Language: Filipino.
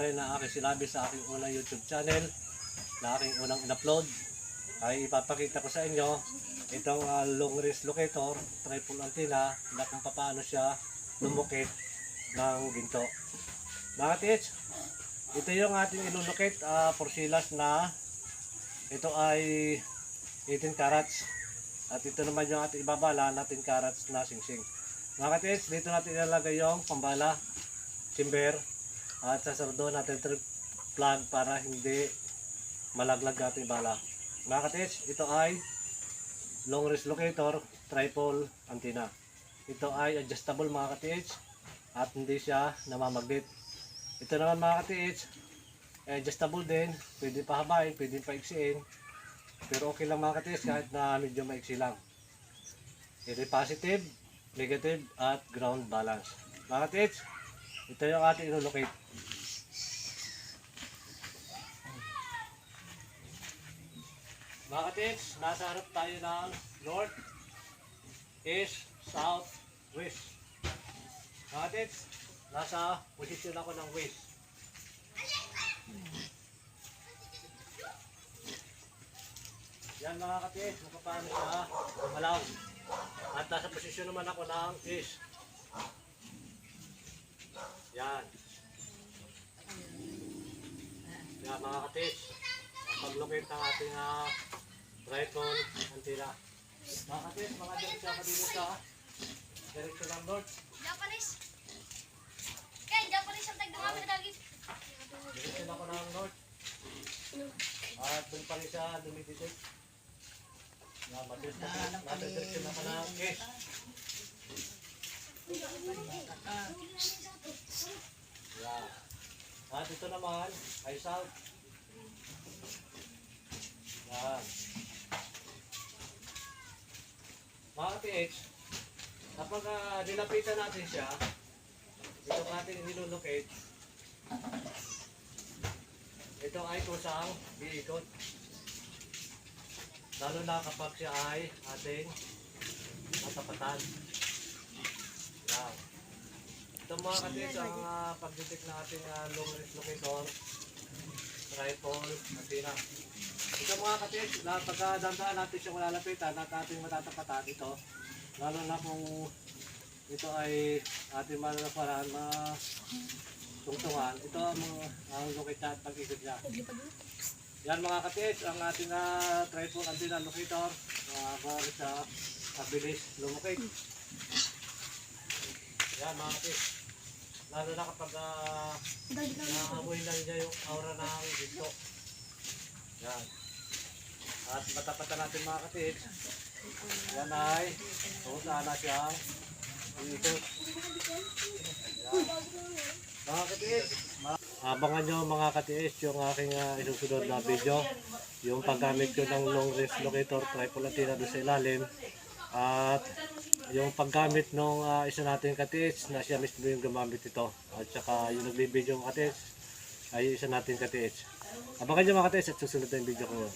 rin na aking sinabi sa aking unang YouTube channel na aking unang in-upload ay ipapakita ko sa inyo itong ah, long range locator triple antenna na kung paano siya lumukit ng ginto. Mga tits, ito yung ating ilulukit uh, porsilas na ito ay 18 carats at ito naman yung ating ibabala na 10 carats na singsing. Mga tits, dito natin ilalagay yung pambala, timber at sasardo natin trip plug para hindi malaglag ating bala. Mga katits, ito ay long range locator triple antenna. Ito ay adjustable mga katits at hindi siya namamagnet. Ito naman mga katits, adjustable din, pwede pa habain, pwede pa iksiin. Pero okay lang mga katits kahit na medyo maiksi lang. Ito positive, negative at ground balance. Mga katits, ito yung ating ilolocate. Mga katits, nasa harap tayo ng north, east, south, west. Mga katits, nasa posisyon ako ng west. Yan mga katits, kung paano siya malaw. Nasa posisyon naman ako ng east. Yan. Yan mga katits, ang paglukit ng ating uh, tripod antila. Mga katits, mga direksyon ka dito sa direksyon ng north. Japanese. Kaya Japanese ang tagdungamin na lagi. Direksyon ako ng north. At doon pa rin siya dumididik. Yan, matilis na nasa direksyon ako ng east. Yan. At ito naman ay south. Yan. Mga PH, kapag uh, nilapitan natin siya, ito natin nilulocate, ito ay kusang iikot. Lalo na kapag siya ay ating matapatan. Yan. Ito mga katis ang uh, pagdidik ng ating uh, long range locator, rifle, antenna. Ito mga katis, na pagkadandaan natin siya malalapitan at ating matatapatan ito, lalo na kung ito ay ating malalaparan na tungtungan, ito ang mga ang at pag-ikot niya. Yan mga katis, ang ating uh, tripod antenna locator, uh, para sa kabilis lumukit. Yan mga katis. Lalo na kapag uh, naamoy na niya yung aura ng ginto. Yan. At matapatan natin mga katis. Yan ay kung saan na siyang iikot. Yan. Mga katis, ma- abangan nyo mga katiis yung aking uh, isusunod na video. Yung paggamit ko ng long range locator tripod antenna doon sa ilalim. At yung paggamit ng uh, isa nating katiis na siya mismo yung gumamit ito. At saka yung nagbibideo ng katiis ay isa nating katiis. Abangan nyo mga katiis at susunod na yung video ko.